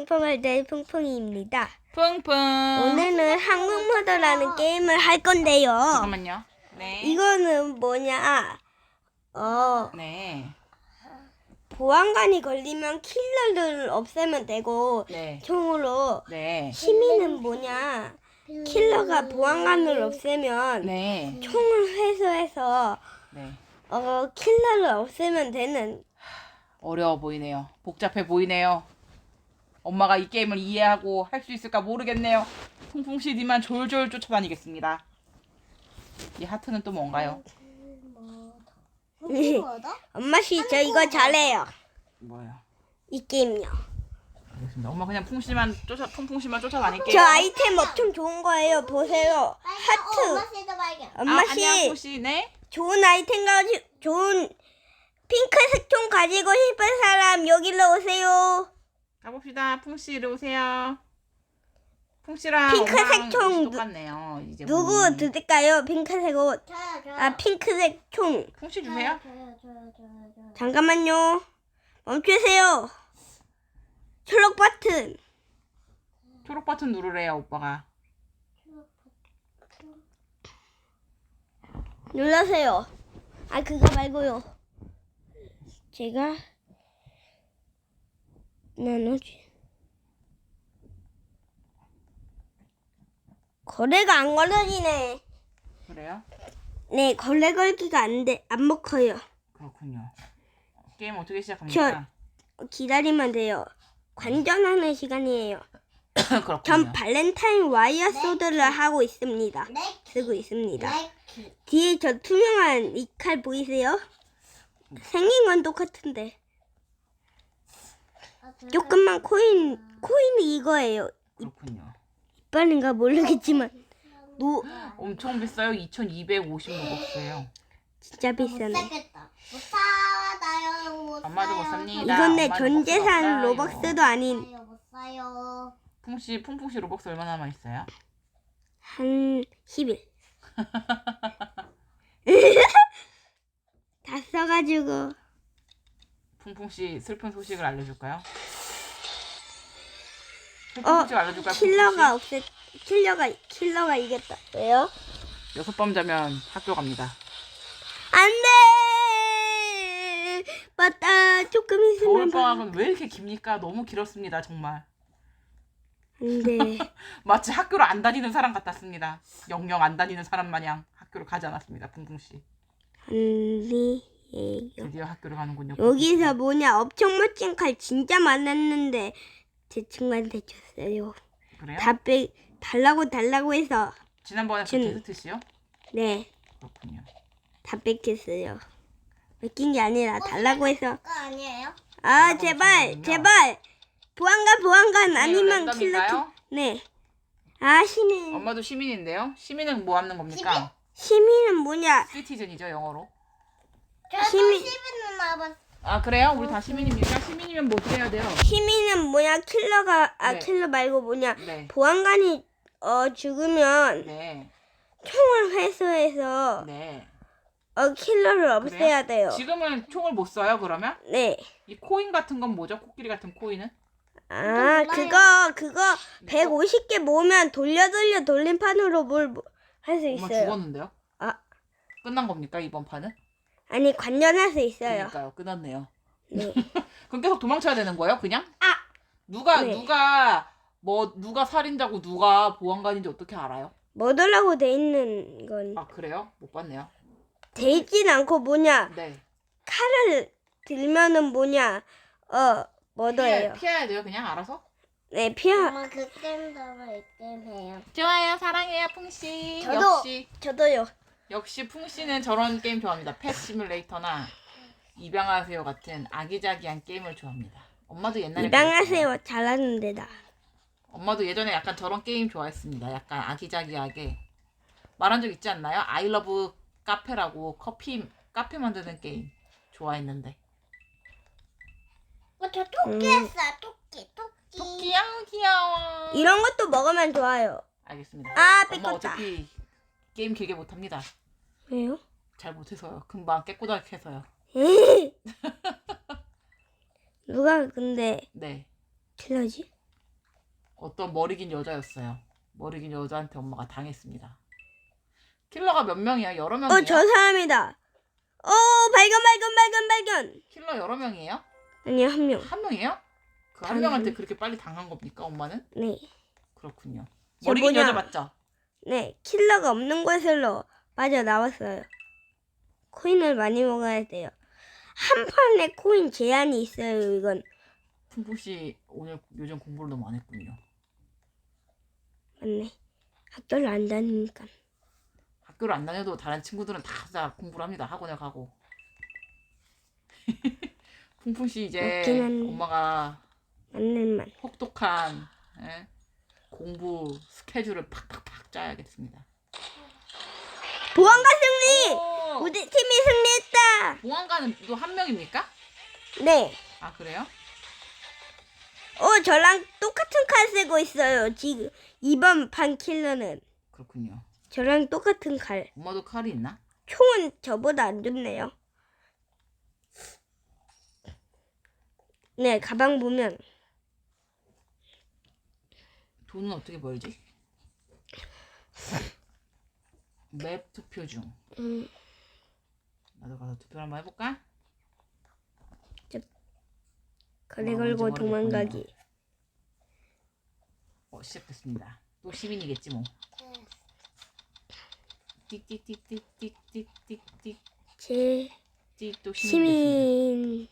퐁퐁할 때 퐁퐁이입니다. 퐁퐁. 오늘은 한국 모드라는 게임을 할 건데요. 잠깐만요. 네. 이거는 뭐냐? 어, 네. 보안관이 걸리면 킬러를 없애면 되고 네. 총으로 네. 시민은 뭐냐? 킬러가 보안관을 없애면 네. 총을 회수해서 네. 어, 킬러를 없애면 되는 어려워 보이네요. 복잡해 보이네요. 엄마가 이 게임을 이해하고 할 수 있을까 모르겠네요. 퐁퐁 CD만 졸졸 쫓아다니겠습니다. 이 하트는 또 뭔가요? 엄마 씨 저 이거 잘해요. 뭐예요? 이 게임요. 알겠습니다. 엄마 그냥 퐁씨만 쫓아 퐁퐁 씨만 쫓아다닐게요. 저 아이템 엄청 좋은 거예요. 보세요. 하트. 엄마 씨도 발견. 엄마 아, 씨 안녕 퐁씨. 네. 좋은 아이템 가지 좋은 핑크색 총 가지고 싶은 사람 여기로 오세요. 가봅시다. 퐁씨 이리 오세요. 퐁씨랑 핑크색 엄마랑 총 옷이 누- 똑같네요. 이제 누구 보니. 드릴까요? 핑크색 옷. 저요 저요. 아 핑크색 총. 퐁씨 주세요. 저요 저요 저요 저요. 잠깐만요. 멈추세요. 초록 버튼. 초록 버튼 누르래요, 오빠가. 눌러세요. 아 그거 말고요. 제가 나누지. 거래가 안 걸려지네. 그래요? 네, 거래 걸기가 안 돼, 안 먹혀요. 그렇군요. 게임 어떻게 시작합니까? 기다리면 돼요. 관전하는 시간이에요. 그렇군요. 전 발렌타인 와이어 소드를 하고 있습니다. 네. 쓰고 있습니다. 네. 뒤에 저 투명한 이 칼 보이세요? 생긴 건 똑같은데 조금만 코인 코인이 이거예요. 그렇군요. 이빨인가 모르겠지만 노 엄청 비싸요. 2,250로벅스예요. 진짜 못 비싸네. 못. 못 엄마도 못 사요. 삽니다. 이건 내 전 재산. 로벅스도 아닌 못 사요. 못 사요. 풍씨 풍풍씨 로벅스 얼마나 남아 있어요? 한 10일. 다 써가지고 풍풍씨 슬픈 소식을 알려줄까요? 어, 슬픈 소식 알려줄까요? 킬러가 없애 킬러가 킬러가 이겼다. 왜요? 여섯 밤 자면 학교 갑니다. 안돼. 맞다. 조금 있으면 봐. 겨울방학은 왜 이렇게 깁니까? 너무 길었습니다. 정말. 안돼. 마치 학교를 안 다니는 사람 같았습니다. 영영 안 다니는 사람 마냥 학교를 가지 않았습니다. 풍풍씨. 안돼 예요. 드디어 학교를 가는군요. 여기서 뭐냐 엄청 멋진 칼 진짜 많았는데 제 친구한테 줬어요. 그래요? 다빼 달라고 달라고 해서 지난번에 그 진- 테스트시요? 네. 그렇군요. 다 뺏겼어요. 뺏긴 게 아니라 달라고 해서 그거 아니에요? 아 제발 제발 보안관 보안관 아니면 킬러 킬- 랜덤인가요? 네. 아 시민 엄마도 시민인데요. 시민은 뭐 하는 겁니까? 시민은 뭐냐 시티즌이죠 영어로. 저도 시민- 시민 누나 봤. 아 그래요? 우리 다 시민입니까? 시민이면 뭐 해야 돼요? 시민은 뭐냐 킬러가 아 네. 킬러 말고 뭐냐 네. 보안관이 어 죽으면 네. 총을 회수해서 네. 어 킬러를 없애야 돼요. 지금은 총을 못 써요 그러면? 네. 이 코인 같은 건 뭐죠? 코끼리 같은 코인은? 아 그거 그거 150개 모으면 돌려 돌려 돌림판으로 뭘 할수 엄마 있어요. 죽었는데요? 아. 끝난 겁니까 이번 판은? 아니 관전할 수 있어요. 그러니까요. 끝났네요. 네. 그럼 계속 도망쳐야 되는 거예요? 그냥? 아! 누가 네. 누가 뭐 누가 살인자고 누가 보안관인지 어떻게 알아요? 뭐더라고 돼 있는 건 아 그래요? 못 봤네요. 돼 있진 않고 뭐냐 네. 칼을 들면은 뭐냐 어 뭐더예요. 피해, 피해야 돼요 그냥 알아서? 네 피하. 엄마 그 게임 저거 이 게임 해요. 좋아요 사랑해요 풍씨 저도. 역시 저도요. 역시 풍씨는 저런 게임 좋아합니다 펫 시뮬레이터나 입양하세요 같은 아기자기한 게임을 좋아합니다 엄마도 옛날에. 입양하세요 잘하는데 나. 엄마도 예전에 약간 저런 게임 좋아했습니다 약간 아기자기하게 말한 적 있지 않나요? 아이러브 카페라고 커피 카페 만드는 게임 좋아했는데 어, 저 토끼 음. 했어요. 토끼 토끼. 토끼 양 귀여워 이런 것도 먹으면 좋아요. 알겠습니다 아, 엄마. 어차피 게임 길게 못합니다 왜요? 잘 못해서요 금방 깨꼬닥해서요 누가 근데 네 킬러지? 어떤 머리 긴 여자였어요. 머리 긴 여자한테 엄마가 당했습니다. 킬러가 몇 명이야? 여러 명이에요? 어, 저 사람이다. 어, 발견, 발견, 발견, 발견. 킬러 여러 명이에요? 아니요, 한 명. 한 명이에요? 그한한 명한테 명. 그렇게 빨리 당한 겁니까, 엄마는? 네. 그렇군요. 저 머리 긴 뭐냐? 여자 맞죠? 네, 킬러가 없는 곳으로 빠져 나왔어요. 코인을 많이 먹어야 돼요. 한 판에 코인 제한이 있어요, 이건. 풍풍 씨 오늘 요즘 공부를 너무 안 했군요. 맞네. 학교를 안 다니니까. 학교를 안 다녀도 다른 친구들은 다, 다 공부를 합니다. 학원에 가고. 풍풍 씨 이제 맞긴 한데. 엄마가 맞는 말. 혹독한 예? 공부 스케줄을 팍팍팍 짜야겠습니다. 보안관 승리! 오! 우리 팀이 승리했다! 보안관은 또 한 명입니까? 네. 아 그래요? 어, 저랑 똑같은 칼 쓰고 있어요, 지금. 이번 판 킬러는. 그렇군요. 저랑 똑같은 칼. 엄마도 칼이 있나? 총은 저보다 안 좋네요. 네, 가방 보면 돈은 어떻게 벌지? 맵 투표 중. 음, 나도 가서 투표 한번 해볼까? 거래 어, 걸고. 도망가기. 어 시작됐습니다. 또 시민이겠지 뭐. 띡띡띡띡띡띡띡띡 제 띡또 시민.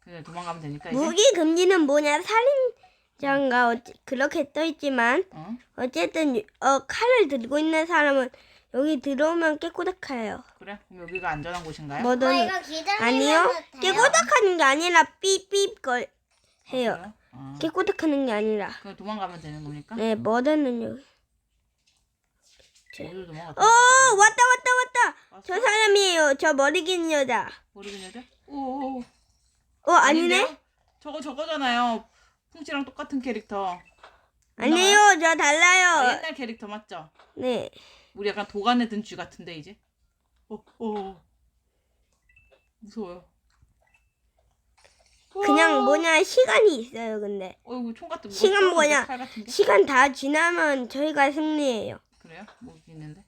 그냥 도망가면 되니까 이제. 무기 금지는 뭐냐? 살인자인가 어찌, 그렇게 떠 있지만 어? 어쨌든 어 칼을 들고 있는 사람은 여기 들어오면 깨꼬닥해요. 그래? 그럼 여기가 안전한 곳인가요? 뭐든 이거 기다리면 아니요. 깨꼬닥하는 게 아니라 삐삐 걸 해요. 그래요? 어. 깨꼬닥하는 게 아니라. 그냥 도망가면 되는 겁니까? 네, 뭐든은 여기. 어디로? 어, 왔다 왔다 왔다. 왔어? 저 사람이에요. 저 머리 긴 여자. 모르긴 해도? 오. 어, 아니네. 아닌데요? 저거 저거잖아요. 풍치랑 똑같은 캐릭터. 아니에요. 저 아, 달라요. 옛날 캐릭터 맞죠? 네. 우리 약간 도간에 든 쥐 같은데 이제. 어, 어. 무서워요. 그냥 어. 뭐냐 시간이 있어요. 근데 어이구 총 같은 거. 시간 뭐냐? 칼 같은 게? 시간 다 지나면 저희가 승리해요. 그래요? 뭐 있는데?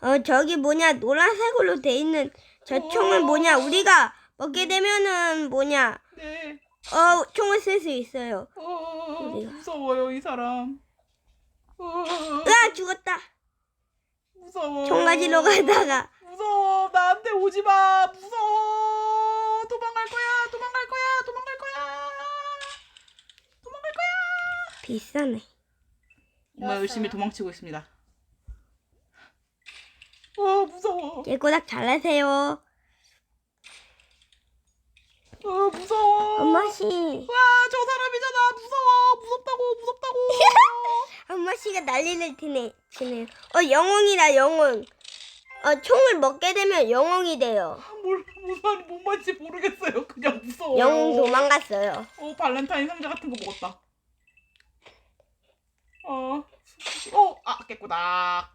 어 저기 뭐냐 노란색으로 돼 있는 저 어. 총을 뭐냐 우리가 먹게 되면은 뭐냐 네. 어 총을 쓸 수 있어요. 어, 우리가. 무서워요 이 사람. 어, 으아 죽었다. 무서워. 총 가지러 가다가 무서워. 나한테 오지 마. 무서워. 도망갈 거야. 도망갈 거야. 도망갈 거야. 도망갈 거야. 비싸네. 엄마 열심히 도망치고 있습니다. 어 무서워. 깨꼬닥 잘하세요. 어 무서워. 엄마 씨, 와 저 사람이잖아. 무서워. 무섭다고 무섭다고. 엄마 씨가 난리를 치네 치네요. 어 영웅이다 영웅. 어 총을 먹게 되면 영웅이 돼요. 뭘 무슨 뭔 말인지 모르겠어요. 그냥 무서워요. 영웅 도망갔어요. 어 발렌타인 상자 같은 거 먹었다. 어. 어, 아 깼구나.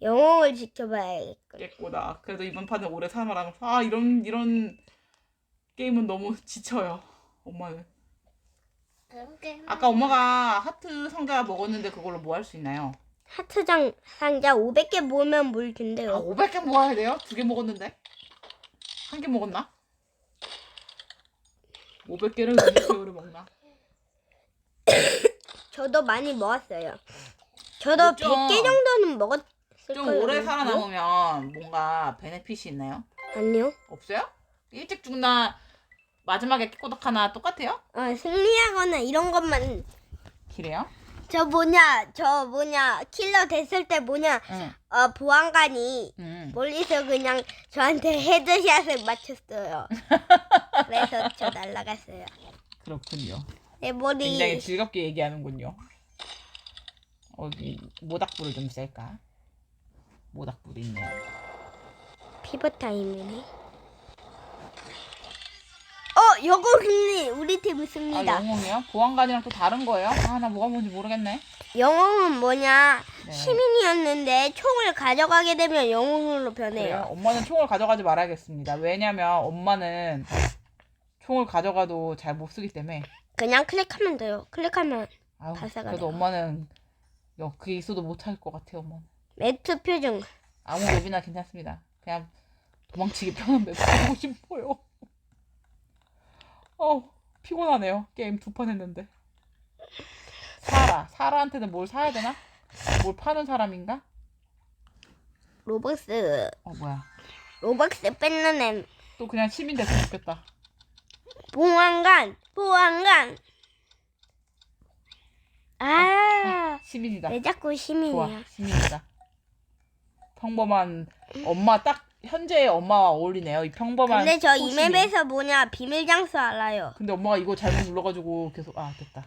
영웅을 지켜봐야겠군. 깼구나. 그래도 이번 판은 오래 살아남아. 아 이런 이런 게임은 너무 지쳐요. 엄마는. 아까 엄마가 하트 상자 먹었는데 그걸로 뭐 할 수 있나요? 하트장 상자 500개 모으면 물 아, 준대요. 500개 모아야 돼요? 두 개 먹었는데? 한 개 먹었나? 500개를 언제 먹나? 저도 많이 모았어요. 저도 좀- 100개 정도는 먹었을 좀 거예요. 오래 살아남으면 뭔가 베네핏이 있나요? 아니요. 없어요? 일찍 죽나 마지막에 깨꼬닥 하나 똑같아요? 어, 승리하거나 이런 것만 그래요? 저 뭐냐 저 뭐냐 킬러 됐을 때 뭐냐 응. 어 보안관이 응. 멀리서 그냥 저한테 헤드샷을 맞췄어요. 그래서 저 날라갔어요. 그렇군요. 내 머리 굉장히 즐겁게 얘기하는군요. 어디 모닥불을 좀 쐴까? 모닥불이 있네요. 피버 타임이네. 어 여고 승리 우리 팀 아 승리다. 영웅이요? 보안관이랑 또 다른 거예요? 아 나 뭐가 뭔지 모르겠네. 영웅은 뭐냐 네. 시민이었는데 총을 가져가게 되면 영웅으로 그래요? 변해요. 엄마는 총을 가져가지 말아야겠습니다. 왜냐면 엄마는 총을 가져가도 잘 못 쓰기 때문에 그냥 클릭하면 돼요. 클릭하면 아유, 발사가 그래도 돼요. 엄마는 여, 그게 있어도 못할 것 같아요, 엄마 는. 매트 표정. 아무 맵이나 괜찮습니다. 그냥 도망치기 편한 맵 하고 싶어요. 어 피곤하네요. 게임 두 판 했는데. 사라. 사라한테는 뭘 사야 되나? 뭘 파는 사람인가? 로벅스. 어 뭐야. 로벅스 뺏는 애. 또 그냥 시민 됐으면 좋겠다. 보안관. 보안관. 아. 시민이다. 왜 자꾸 좋아. 시민이야? 시민이다. 평범한 엄마 딱 현재의 엄마와 어울리네요. 이 평범한 근데 저이 소시민. 맵에서 뭐냐 비밀 장소 알아요. 근데 엄마가 이거 잘못 눌러가지고 계속 아 됐다.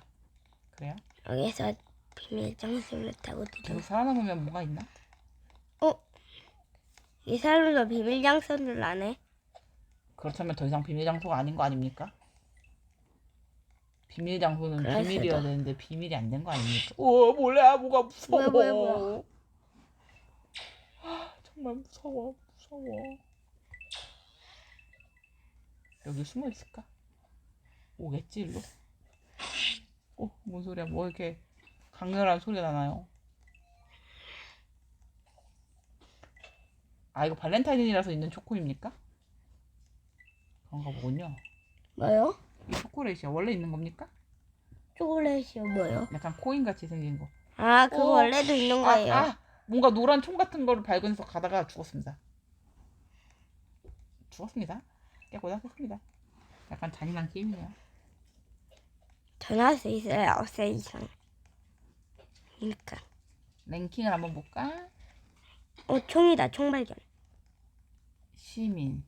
그래요? 여기서 비밀 장소를 타고 들어. 계속 살아남으면 뭐가 있나? 이 사람도 비밀 장소를 안 해. 그렇다면 더 이상 비밀 장소가 아닌 거 아닙니까? 비밀 장소는 그럴 비밀이어야 수도. 되는데 비밀이 안 된 거 아닙니까? 오 몰라 뭐가 무서워. 뭐야, 뭐야, 뭐야. 정말 무서워 무서워. 여기 숨어 있을까? 오겠지 일로. 어 뭔 소리야? 뭐 이렇게 강렬한 소리가 나나요? 아 이거 발렌타인이라서 있는 초코입니까? 그런가 보군요. 뭐요? 이 초콜릿이야 원래 있는 겁니까? 초콜릿이요 뭐요? 약간 코인 같이 생긴 거. 아 그거 어. 원래도 있는 거예요. 아, 아, 뭔가 노란 총 같은 거를 발견해서 가다가 죽었습니다. 죽었습니다. 깨고 나섰습니다. 약간 잔인한 게임이네요. 전할 수 있어요. 9세 이상. 그러니까. 랭킹을 한번 볼까? 어 총이다 총 발견. 시민.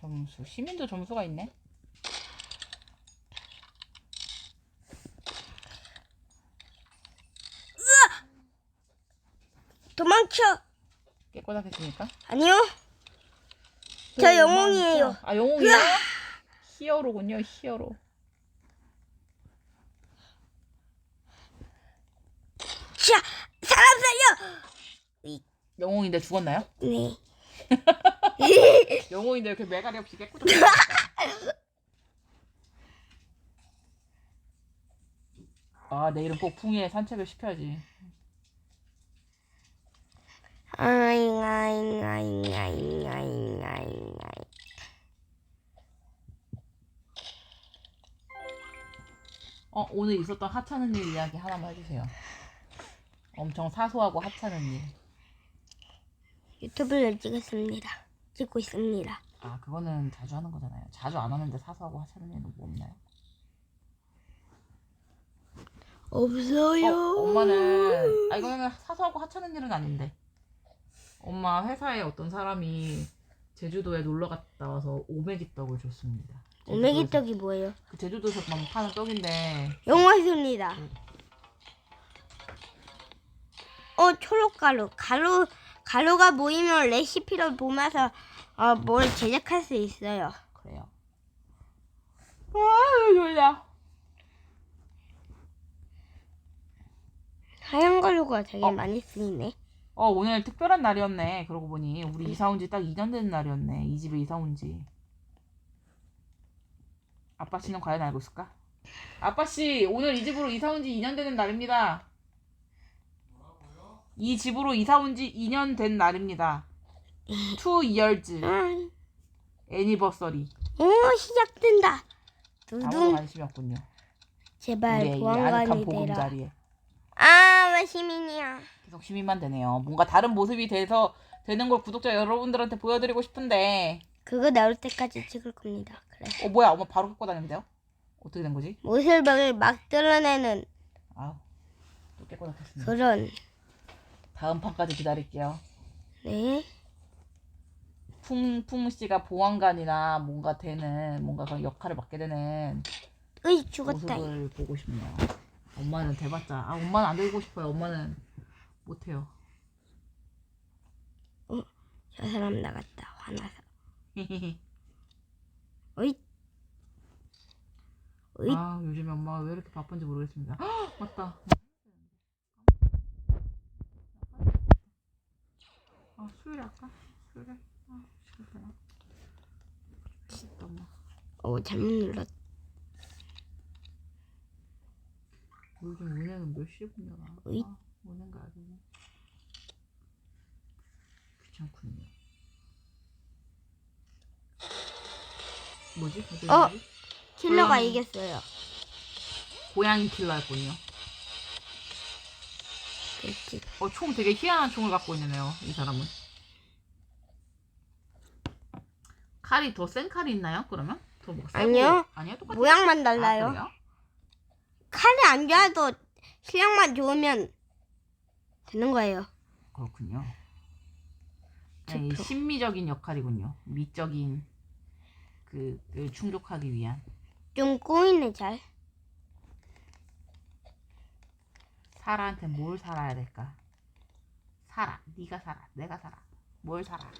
점수. 시민도 점수가 있네. 도망쳐. 깨고 나겠습니까? 아니요. 저 영웅이에요. 아 영웅이요? 히어로군요. 히어로. 자 사람 살려. 영웅인데 죽었나요? 네. 영웅인데 이렇게 매가리 없이 깨끗 아 내일은 꼭 풍이에 산책을 시켜야지 아잉 아잉 아잉 아잉 아잉 아잉 어 오늘 있었던 하찮은 일 이야기 하나만 해주세요 엄청 사소하고 하찮은 일 유튜브를 찍었습니다. 찍고 있습니다. 아 그거는 자주 하는 거잖아요 자주 안 하는데 사소하고 하찮은 일은 뭐 없나요? 없어요. 어, 엄마는 아 이거는 사소하고 하찮은 일은 아닌데 엄마 회사에 어떤 사람이 제주도에 놀러 갔다 와서 오메기 떡을 줬습니다. 오메기 제주도에서- 떡이 뭐예요? 그 제주도에서만 파는 떡인데 영화입니다. 응. 어 초록가루 가루 가루가 모이면 레시피를 보면서 어, 뭘 제작할 수 있어요. 그래요. 아 졸려. 하얀 가루가 되게 어. 많이 쓰이네. 어 오늘 특별한 날이었네. 그러고 보니 우리 이사 온 지 딱 2년 된 날이었네. 이 집에 이사 온 지. 아빠 씨는 과연 알고 있을까? 아빠 씨 오늘 이 집으로 이사 온 지 2년 되는 날입니다. 이 집으로 이사 온 지 2년 된 날입니다. Years 아, anniversary. 오 시작된다. 아무도 두둥 관심이 없군요. 제발 우리의 이 아늑한 보안관이 되라. 보금자리에. 아 왜 시민이야? 계속 시민만 되네요. 뭔가 다른 모습이 돼서 되는 걸 구독자 여러분들한테 보여드리고 싶은데 그거 나올 때까지 찍을 겁니다. 어 뭐야 엄마 바로 갖고 다니는데요? 어떻게 된 거지? 모습을 막 드러내는 아우 또 깨고 나겠습니다. 그런 다음 판까지 기다릴게요. 네. 풍 풍 씨가 보안관이나 뭔가 되는 뭔가 그런 역할을 맡게 되는 으이 죽었다. 모습을 보고 싶네요. 엄마는 돼봤자 아 엄마는 안 되고 싶어요. 엄마는 못해요. 저 사람 나갔다 화나서. 어이. 어이. 아 요즘에 엄마가 왜 이렇게 바쁜지 모르겠습니다. 헉, 맞다. 아 수요일 할까? 수요일에? 아 엄마. 오 잘못 눌렀. 요즘 은행은 몇 시에 분려나? 으잇. 아, 은행 가야 되네. 귀찮군요. 뭐지? 어. 킬러가 고양이. 이겼어요. 고양이 킬러였군요. 그렇지. 어, 총 되게 희한한 총을 갖고 있네요. 이 사람은. 칼이 더 센 칼이 있나요? 그러면? 더 뭐, 세고- 아니요. 아니요, 똑같아요. 모양만 아, 달라요. 그래요? 칼이 안 좋아도 실력만 좋으면 되는 거예요. 그렇군요. 네, 이. 심미적인 역할이군요. 미적인 그, 그 충족하기 위한 좀 꼬이네 잘. 사라한테 뭘 살아야 될까? 살아, 네가 살아, 내가 살아, 뭘 살아?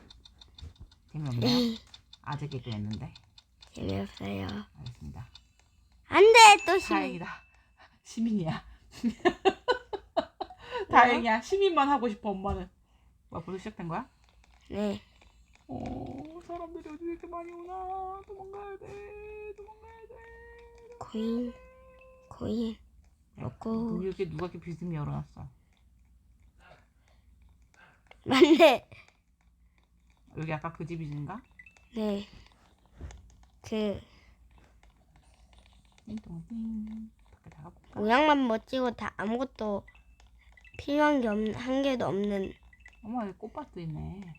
재미없네요. 아재 개그했는데 재미없어요. 알겠습니다. 안돼 또 심. 다행이다. 시민이야. 다행이야. 시민만 하고 싶어 엄마는. 뭐야 벌써 시작된 거야? 네. 어 사람들이 어디 이렇게 많이 오나 도망가야 돼 도망가야 돼. 코인 코인 먹고 문 이렇게 누가 이렇게 비스듬히 열어놨어? 맞네. 여기 아까 그 집인가? 네. 그 띵동띵 밖에 나가볼까? 모양만 멋지고 다 아무것도 필요한 게 없는 한 개도 없는 어머 여기 꽃밭도 있네.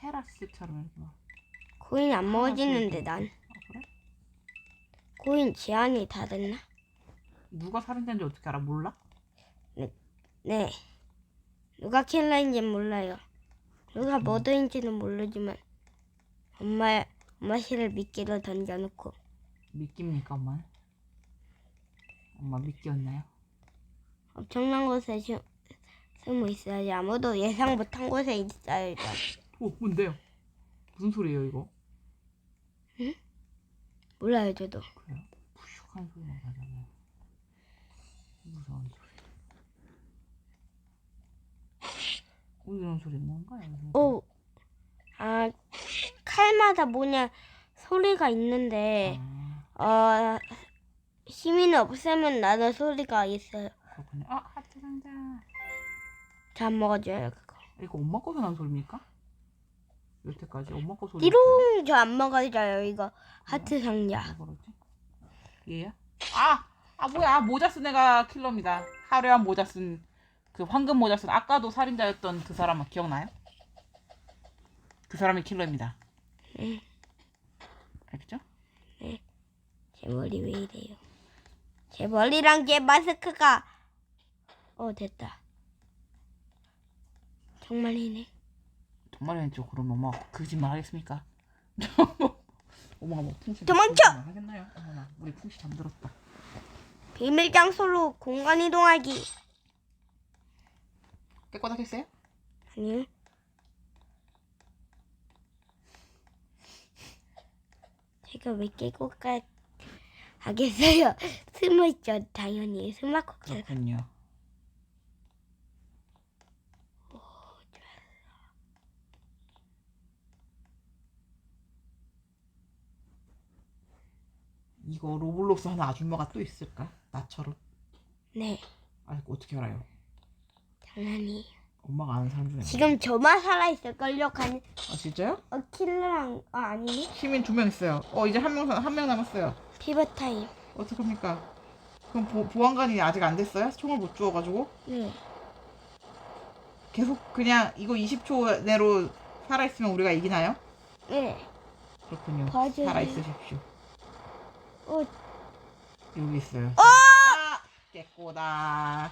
테라스처럼 이렇게 막. 코인 안 먹어지는데 아, 난 아, 그래? 코인 제한이 다 됐나? 누가 살인자인지 어떻게 알아? 몰라? 네. 누가 킬러인지 몰라요. 누가 머더인지는 모르지만 엄마 엄마 씨를 미끼로 던져놓고 미끼입니까 엄마는? 엄마 미끼였나요? 엄청난 곳에 수, 숨어 있어야지 아무도 예상 못한 곳에 있어야죠. 오 뭔데요? 무슨 소리예요 이거? 몰라요 저도. 그래요? 푸슉한 소리가 나잖아요. 무서운 소리. 어, 이런 소리 뭔가요? 소리? 오, 아 칼마다 뭐냐 소리가 있는데 아, 어 시민이 없으면 나는 소리가 있어요. 그렇군요. 아 하트 상자. 잘 먹어줘요 그거. 이거 엄마 거서 난 소리입니까? 여태까지 엄마 거 소리. 띠롱 저 안 먹어줘요 이거 하트 상자. 뭐가 그러지? 얘야? 아! 아 뭐야 아, 모자 쓴 애가 킬러입니다 화려한 모자 쓴 그 황금 모자 쓴 아까도 살인자였던 그 사람은 기억나요? 그 사람이 킬러입니다 네. 알겠죠? 제 머리 왜 이래요? 제 머리랑 제 마스크가 어 됐다. 정말이네. 정말이죠 그럼 엄마 거짓말 하겠습니까? 엄마가 뭐 풍시 도망쳐! 하겠나요? 어머나 우리 풍시 잠들었다 비밀 장소로 공간 이동하기. 깨끗하겠어요? 아니요. 제가 왜 깨고 가 하겠어요? 숨어 있죠 당연히 숨막곡 그렇군요 이거 로블록스 하는 아줌마가 또 있을까? 나처럼 네아 어떻게 알아요? 장난이에요. 엄마가 아는 사람 중에 지금 저만 살아 있을걸요? 간 아 진짜요? 어, 킬러랑 아 아니니? 시민 두 명 있어요. 어 이제 한 명 한 명 남았어요. 피버 타임. 어떡합니까? 그럼 보, 보안관이 아직 안 됐어요? 총을 못 주워가지고 네. 계속 그냥 이거 20초 내로 살아 있으면 우리가 이기나요? 네. 그렇군요. 봐줘요. 살아 있으십시오. 어, 여기 있어요. 아! 깨꼬다.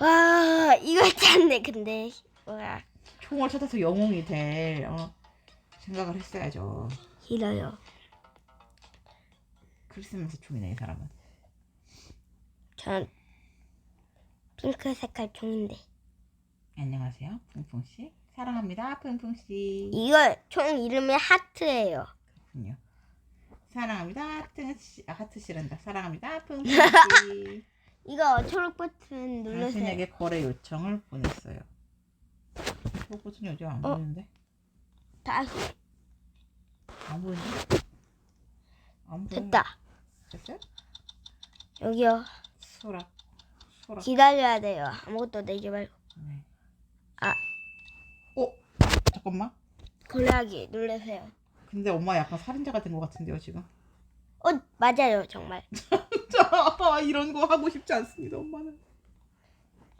와 이거 짠네 근데 와 총을 찾아서 영웅이 될 어, 생각을 했어야죠. 길어요. 크리스마스 총이네 이 사람은. 전 핑크 색깔 총인데 안녕하세요, 풍풍 씨. 사랑합니다, 풍풍 씨. 이거 총 이름이 하트예요. 그렇군요. 사랑합니다, 하트 씨. 아 하트 씨란다. 사랑합니다, 씨. 이거 초록 버튼 누르세요. 당신에게 거래 요청을 보냈어요. 초록 버튼이 요즘 안 어? 보이는데? 다시 안 보이는데? 안 보여. 됐다. 됐어요? 여기요. 소라. 소라. 기다려야 돼요. 아무것도 내지 말고. 네. 아, 어? 잠깐만. 고래하기 누르세요. 근데 엄마 약간 살인자가 된 것 같은데요 지금. 어, 맞아요, 정말. 자 이런 거 하고 싶지 않습니다 엄마는.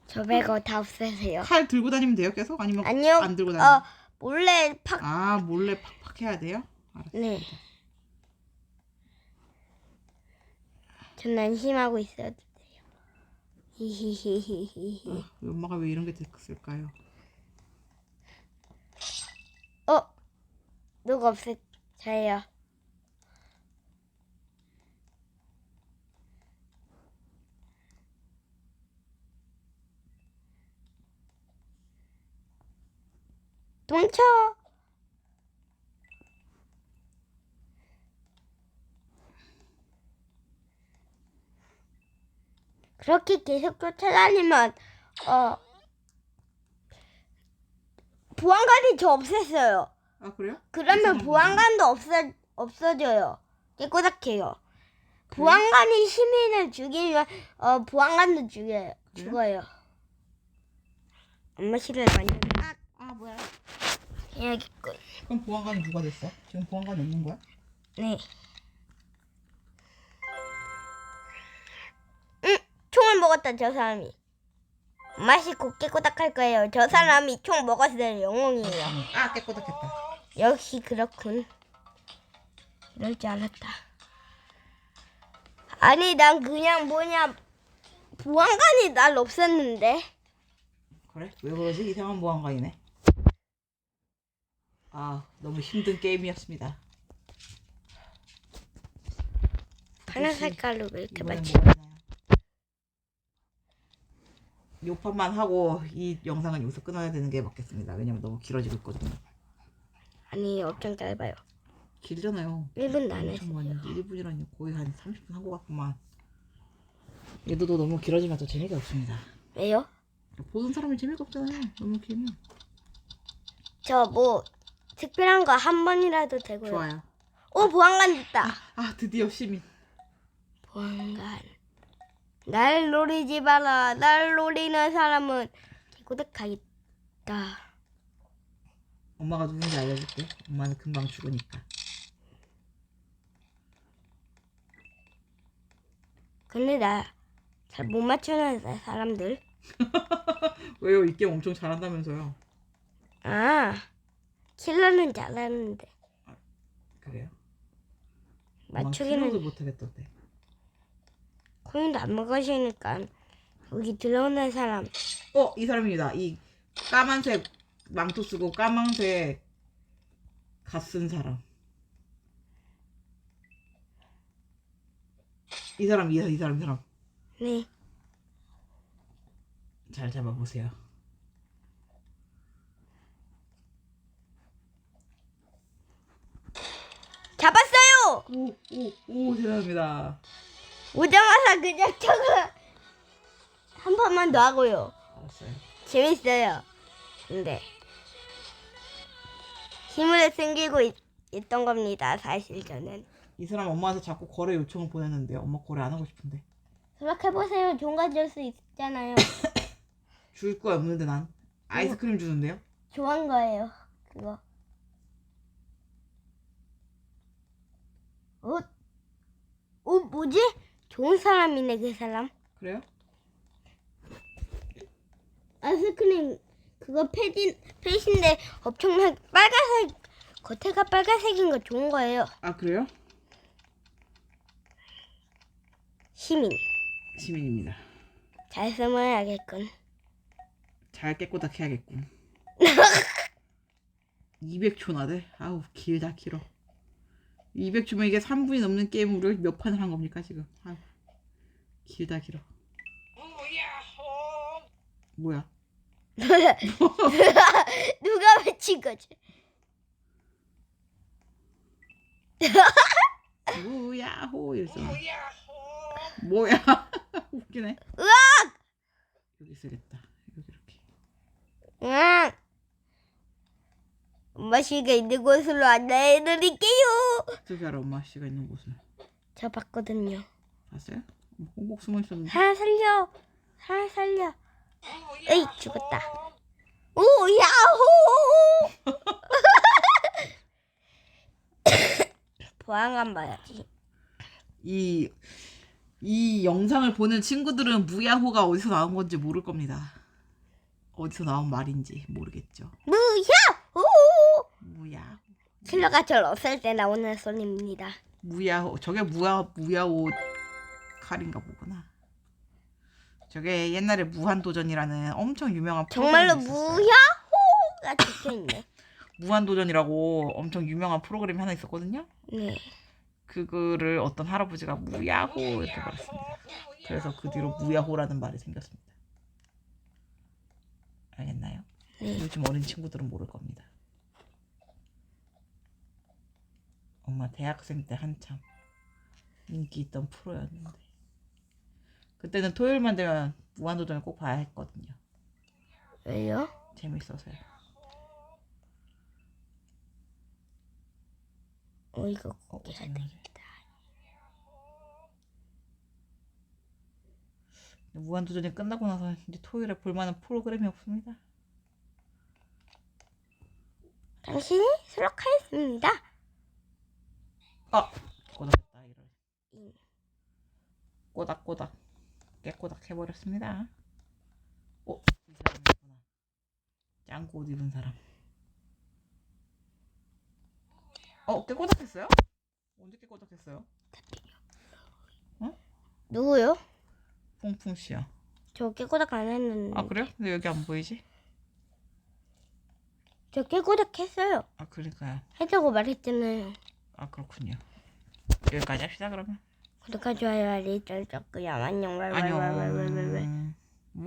저 배고 다 없애세요. 칼 들고 다니면 돼요 계속 아니면 아니요. 안 들고 다니면? 어, 몰래 팍. 아 몰래 팍팍 해야 돼요? 알았어. 네. 전 안심하고 있어야 돼요. 히히히히히히. 어, 왜 엄마가 왜 이런 게 됐을까요? 어, 누가 없애? 저예요. 도망쳐. 그렇게 계속 쫓아다니면 어 보안관이 저 없앴어요. 아 그래요? 그러면 이상하네. 보안관도 없어 없어져요. 깨꼬닥해요. 보안관이 시민을 죽이면 어 보안관도 죽여요. 그래요? 죽어요. 엄마 실을 많이 아, 아 뭐야? 해야겠군. 그럼 보안관은 누가 됐어? 지금 보안관이 없는 거야? 네. 응, 총을 먹었다 저 사람이. 맛이 곱게 꼬닥할 거예요. 저 사람이 총 먹었어요. 영웅이에요. 아 깨꼬닥했다. 역시 그렇군. 이럴 줄 알았다. 아니 난 그냥 뭐냐 보안관이 날 없앴는데 그래? 왜 그러지? 이상한 보안관이네. 아 너무 힘든 게임이었습니다. 파란 색깔로 왜 이렇게 맞지? 뭐가 있나요? 요 판만 하고 이 영상은 여기서 끊어야 되는 게 맞겠습니다. 왜냐면 너무 길어지고 있거든요. 아니 엄청 짧아요. 길잖아요. 1분 도 안 엄청 했어요. 많이 1분이라니 거의 한 30분 한 것 같구만. 얘도 또 너무 길어지면 또 재미가 없습니다. 왜요? 보는 사람이 재미가 없잖아요. 너무 길면. 저 뭐 특별한 거 한 번이라도 되고요. 좋아요. 오 보안관 됐다. 아 드디어 시민. 보안관. 날 노리지 마라. 날 노리는 사람은 고득하겠다. 엄마가 누군지 알려줄게. 엄마는 금방 죽으니까. 근데 나 잘 못 맞추는 사- 사람들. 왜요? 이 게임 엄청 잘한다면서요. 아 킬러는 잘하는데 그래요? 맞추기는 도 못하겠던데. 코인도 안 먹으시니까 여기 들어오는 사람 어, 이 사람입니다. 이 까만색 망토 쓰고 까만색 갓 쓴 사람. 이 사람, 이, 이 사람, 이 사람. 네 잘 잡아보세요. 잡았어요. 오, 오, 오, 대단합니다. 오자마자 그냥 저거 한 번만 더 하고요. 알았어요. 재밌어요. 근데 힘을 숨기고 있, 있던 겁니다. 사실 저는. 이 사람 엄마한테 자꾸 거래 요청을 보냈는데 엄마 거래 안 하고 싶은데. 생각해보세요. 돈 가질 수 있잖아요. 줄 거야 없는데 난 아이스크림 주는데요. 좋아한 거예요. 그거. 어? 어, 뭐지? 좋은 사람이네, 그 사람. 그래요? 아이스크림, 그거 패진, 패신데 엄청나게 빨간색, 겉에가 빨간색인 거 좋은 거예요. 아 그래요? 시민. 시민입니다. 잘 숨어야겠군. 잘 깨꼬닥 해야겠군. 200초 나대? 아우 길다 길어. 200초면 이게 3분이 넘는 게임으로 몇 판을 한 겁니까 지금? 아우 길다 길어. 뭐야? 누가 외친 거지? 우야호 이랬잖아. 뭐야? 웃기네. 으악! 여기 있어야겠다. 여기 이렇게. 응. 엄마 씨가 있는 곳으로 안내해 드릴게요. 어떻게 알아 엄마 씨가 있는 곳을? 저 봤거든요. 봤어요? 꼭꼭 숨어 있었는데. 사람 살려. 사람 살려. 에이 죽었다. 오 야호. 보안관 봐야지. 이, 이 영상을 보는 친구들은 무야호가 어디서 나온 건지 모를 겁니다. 어디서 나온 말인지 모르겠죠. 무야호. 무야호. 킬러가 절 없앨 때 나오는 소리입니다. 무야호. 저게 무야, 무야호 칼인가 보구나. 저게 옛날에 무한도전이라는 엄청 유명한 정말로 프로그램이 있었어요. 무야호가 적혀있네. 무한도전이라고 엄청 유명한 프로그램이 하나 있었거든요. 네. 그거를 어떤 할아버지가 무야호 이렇게 말했습니다. 그래서 그 뒤로 무야호라는 말이 생겼습니다. 알겠나요? 네. 요즘 어린 친구들은 모를 겁니다. 엄마 대학생 때 한참 인기 있던 프로였는데 그때는 토요일만 되면 무한도전을 꼭 봐야 했거든요. 왜요? 재밌어서요. 어 이거 어, 꼭 해야. 되겠다. 무한도전이 끝나고 나서 이제 토요일에 볼만한 프로그램이 없습니다. 당신이 수락하였습니다. 아 꼬닥했다 이럴. 응. 꼬닥꼬닥 깨꼬닥 해버렸습니다. 어, 이 사람이구나. 짱구 옷 입은 사람. 어, 깨꼬닥 했어요? 언제 깨꼬닥 했어요? 누구요? 퐁퐁 씨요. 저 깨꼬닥 안 했는데. 아 그래요? 근데 여기 안 보이지? 저 깨꼬닥 했어요. 아 그러니까요. 했다고 말했잖아요. 아 그렇군요. 여기까지 합시다 그러면. 구독과 좋아요 알림 설정 끄요 안녕. 안녕.